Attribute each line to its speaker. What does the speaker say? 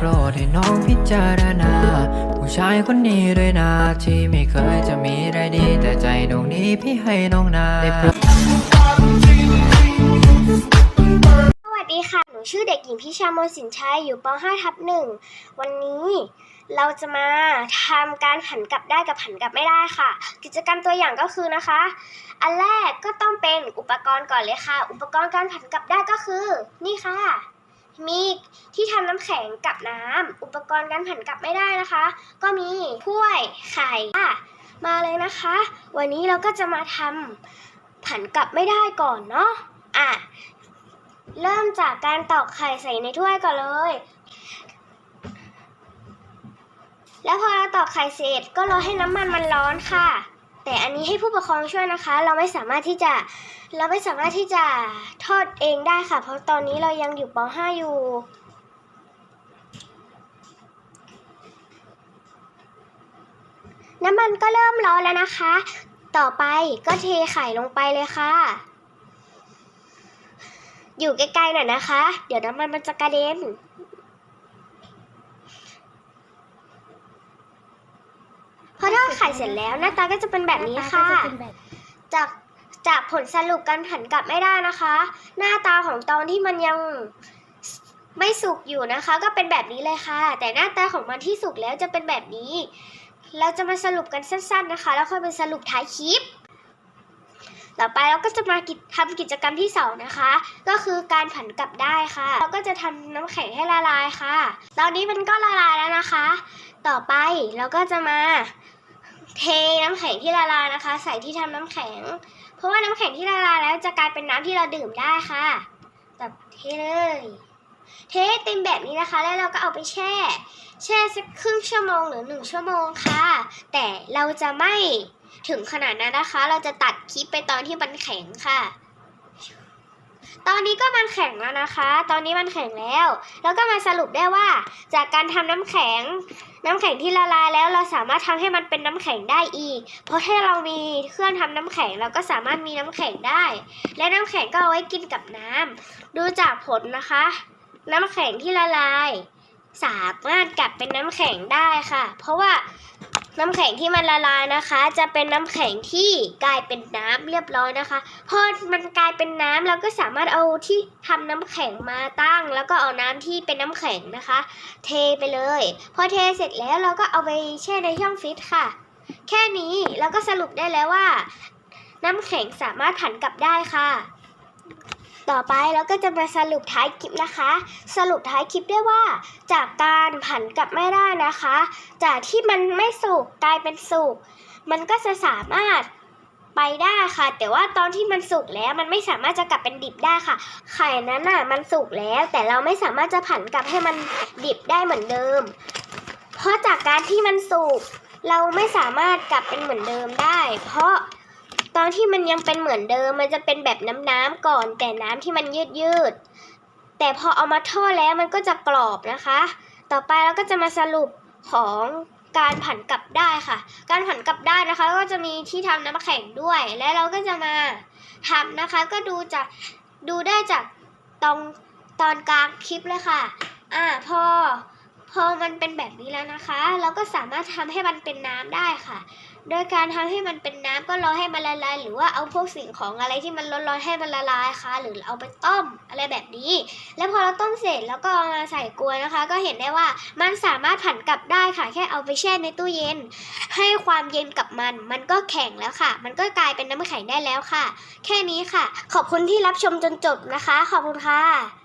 Speaker 1: โปรดให้น้องพิจารณา ผู้ชายคนนี้ด้วยนะ ที่ไม่เคยจะมีอะไรดี แต่ใจดวงนี้พี่ให้น้องนาได้โปรด
Speaker 2: สวัสดีค่ะ หนูชื่อเด็กหญิงพิชามนสินชัย อยู่ป .5 ทับหนึ่ง วันนี้เราจะมาทำการหันกลับได้กับหันกลับไม่ได้ค่ะ กิจกรรมตัวอย่างก็คือนะคะ อันแรกก็ต้องเป็นอุปกรณ์ก่อนเลยค่ะ อุปกรณ์การหันกลับได้ก็คือ นี่ค่ะ มีที่ทำน้ำแข็งกับน้ำอุปกรณ์การผันกลับไม่ได้นะคะ ก็มีถ้วยไข่มาเลยนะคะ วันนี้เราก็จะมาทำผันกลับไม่ได้ก่อนเนาะอะเริ่มจากการตอกไข่ใส่ในถ้วยก่อนเลย แล้วพอเราตอกไข่เสร็จก็รอให้น้ำมันมันร้อนค่ะ แต่อันนี้ให้ผู้ปกครองช่วยนะคะ เราไม่สามารถที่จะเราไม่สามารถที่จะทอดเองได้ค่ะ เพราะตอนนี้เรายังอยู่ป .5 อยู่น้ำมันก็เริ่มร้อนแล้วนะคะ ต่อไปก็เทไข่ลงไปเลยค่ะ อยู่ใกล้ๆหน่อยนะคะ เดี๋ยวน้ำมันมันจะกระเด็น พอทอด ไข่เสร็จแล้วหน้าตาก็จะเป็นแบบนี้ค่ะ จากจากผลสรุปการผันกลับไม่ได้นะคะ หน้าตาของตอนที่มันยังไม่สุกอยู่นะคะ ก็เป็นแบบนี้เลยค่ะ แต่หน้าตาของมันที่สุกแล้วจะเป็นแบบนี้ เราจะมาสรุปกันสั้น ๆนะคะ แล้วค่อยไปสรุปท้ายคลิป ต่อไปเราก็จะมากิจทำกิจกรรมที่สองนะคะ ก็คือการผันกลับได้ค่ะ เราก็จะทำน้ำแข็งให้ละลายค่ะ ตอนนี้มันก็ละลายแล้วนะคะ ต่อไปเราก็จะมา เทน้ำแข็งที่ละลายนะคะ ใส่ที่ทำน้ำแข็ง เพราะว่าน้ำแข็งที่ละลายแล้วจะกลายเป็นน้ำที่เราดื่มได้ค่ะแบบเทเลยเทเต็มแบบนี้นะคะ แล้วเราก็เอาไปแช่ แช่สักครึ่งชั่วโมงหรือหนึ่งชั่วโมงค่ะ แต่เราจะไม่ถึงขนาดนั้นนะคะ เราจะตัดคลิปไปตอนที่มันแข็งค่ะ ตอนนี้ก็มันแข็งแล้วนะคะ ตอนนี้มันแข็งแล้ว แล้วก็มาสรุปได้ว่า จากการทำน้ำแข็ง น้ำแข็งที่ละลายแล้วเราสามารถทำให้มันเป็นน้ำแข็งได้อีก เพราะถ้าเรามีเครื่องทำน้ำแข็งเราก็สามารถมีน้ำแข็งได้ และน้ำแข็งก็เอาไว้กินกับน้ำดูจากผลนะคะ น้ำแข็งที่ละลาย สามารถกลับเป็นน้ำแข็งได้ค่ะ เพราะว่า น้ำแข็งที่มันละลายนะคะ จะเป็นน้ำแข็งที่กลายเป็นน้ำเรียบร้อยนะคะพอมันกลายเป็นน้ำเราก็สามารถเอาที่ทำน้ำแข็งมาตั้ง แล้วก็เอาน้ำที่เป็นน้ำแข็งนะคะ เทไปเลย พอเทเสร็จแล้วเราก็เอาไปแช่ในช่องฟรีซค่ะ แค่นี้เราก็สรุปได้แล้วว่า น้ำแข็งสามารถผันกลับได้ค่ะ ต่อไปเราก็จะมาสรุปท้ายคลิปนะคะ สรุปท้ายคลิปได้ว่า จากการผันกลับไม่ได้นะคะ จากที่มันไม่สุกกลายเป็นสุกมันก็จะสามารถไปได้ค่ะ แต่ว่าตอนที่มันสุกแล้วมันไม่สามารถจะกลับเป็นดิบได้ค่ะ ไข่นั้นน่ะมันสุกแล้ว แต่เราไม่สามารถจะผันกลับให้มันดิบได้เหมือนเดิม เพราะจากการที่มันสุกเราไม่สามารถกลับเป็นเหมือนเดิมได้ เพราะ ตอนที่มันยังเป็นเหมือนเดิม มันจะเป็นแบบน้ำๆก่อน แต่น้ำที่มันยืดยืดๆแต่พอเอามาทอดแล้วมันก็จะกรอบนะคะ ต่อไปเราก็จะมาสรุปของการผันกลับได้ค่ะ การผันกลับได้นะคะ ก็จะมีที่ทำน้ำแข็งด้วย และเราก็จะมาทำนะคะ ก็ดูจากดูได้จากตรงตอนกลางคลิปเลยค่ะ อ่าพอ พอมันเป็นแบบนี้แล้วนะคะ เราก็สามารถทำให้มันเป็นน้ำได้ค่ะ โดยการทำให้มันเป็นน้ำก็รอให้มันละลาย หรือว่าเอาพวกสิ่งของอะไรที่มันร้อนๆให้มันละลายค่ะ หรือเอาไปต้มอะไรแบบนี้ แล้วพอเราต้มเสร็จแล้วก็เอามาใส่กลวยนะคะ ก็เห็นได้ว่ามันสามารถผันกลับได้ค่ะ แค่เอาไปแช่ในตู้เย็น ให้ความเย็นกับมัน มันก็แข็งแล้วค่ะ มันก็กลายเป็นน้ำแข็งได้แล้วค่ะ แค่นี้ค่ะ ขอบคุณที่รับชมจนจบนะคะ ขอบคุณค่ะ